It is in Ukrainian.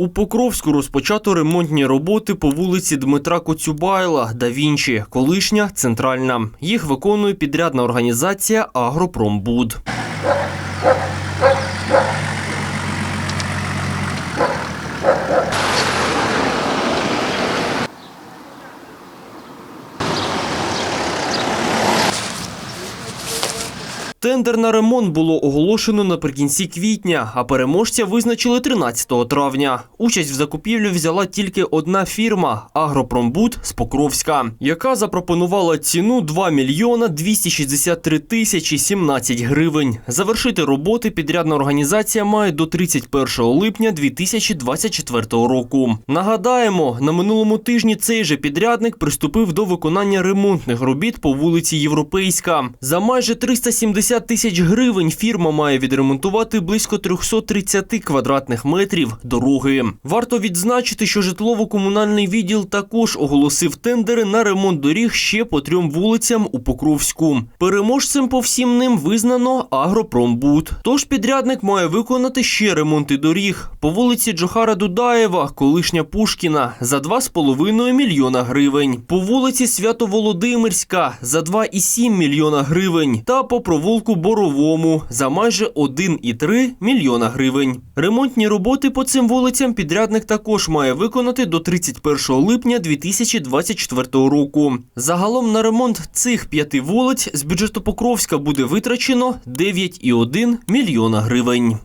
У Покровську розпочато ремонтні роботи по вулиці Дмитра Коцюбайла да Вінчі, колишня центральна. Їх виконує підрядна організація Агропромбуд. Тендер на ремонт було оголошено наприкінці квітня, а переможця визначили 13 травня. Участь в закупівлі взяла тільки одна фірма Агропромбуд з Покровська, яка запропонувала ціну 2 мільйона 263 тисячі 17 гривень. Завершити роботи підрядна організація має до 31 липня 2024 року. Нагадаємо, на минулому тижні цей же підрядник приступив до виконання ремонтних робіт по вулиці Європейська. За майже 370 тисяч гривень фірма має відремонтувати близько 330 квадратних метрів дороги. Варто відзначити, що житлово-комунальний відділ також оголосив тендери на ремонт доріг ще по трьом вулицям у Покровську. Переможцем по всім ним визнано Агропромбуд. Тож підрядник має виконати ще ремонти доріг по вулиці Джохара Дудаєва, колишня Пушкіна, за 2,5 мільйона гривень, по вулиці Свято-Володимирська за 2,7 мільйона гривень та по провулку Боровому за майже 1,3 мільйона гривень. Ремонтні роботи по цим вулицям підрядник також має виконати до 31 липня 2024 року. Загалом на ремонт цих п'яти вулиць з бюджету Покровська буде витрачено 9,1 мільйона гривень.